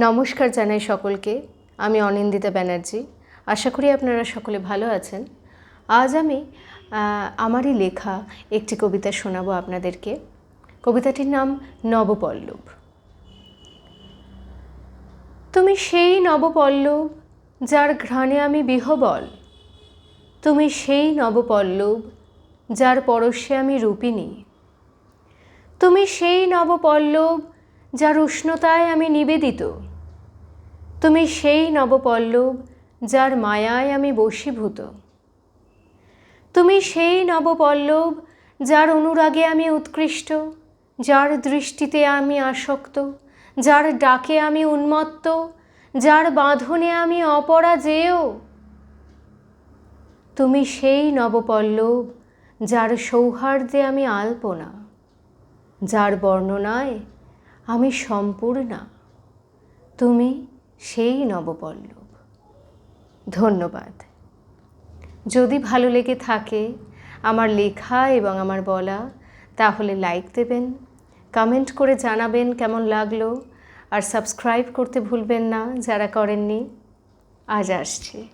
নমস্কার জানাই সকলকে। আমি অনিন্দিতা ব্যানার্জি। আশা করি আপনারা সকলে ভালো আছেন। আজ আমি আমারই লেখা একটি কবিতা শোনাবো আপনাদেরকে। কবিতাটির নাম নবপল্লব। তুমি সেই নবপল্লব যার ঘ্রাণে আমি বিহবল। তুমি সেই নবপল্লব যার পরশে আমি রূপিণী। তুমি সেই নবপল্লব যার উষ্ণতায় আমি নিবেদিত। তুমি সেই নবপল্লব যার মায়ায় আমি বশীভূত। তুমি সেই নবপল্লব যার অনুরাগে আমি উৎকৃষ্ট, যার দৃষ্টিতে আমি আসক্ত, যার ডাকে আমি উন্মত্ত, যার বাঁধনে আমি অপরাজেয়। তুমি সেই নবপল্লব যার সৌহার্দ্যে আমি আলপনা, যার বর্ণনায় আমি সম্পূর্ণা। তুমি সেই নবপল্লব। ধন্যবাদ। যদি ভালো লেগে থাকে আমার লেখা এবং আমার বলা, তাহলে লাইক দেবেন, কমেন্ট করে জানাবেন কেমন লাগল, আর সাবস্ক্রাইব করতে ভুলবেন না যারা করেননি। আজ আসছি।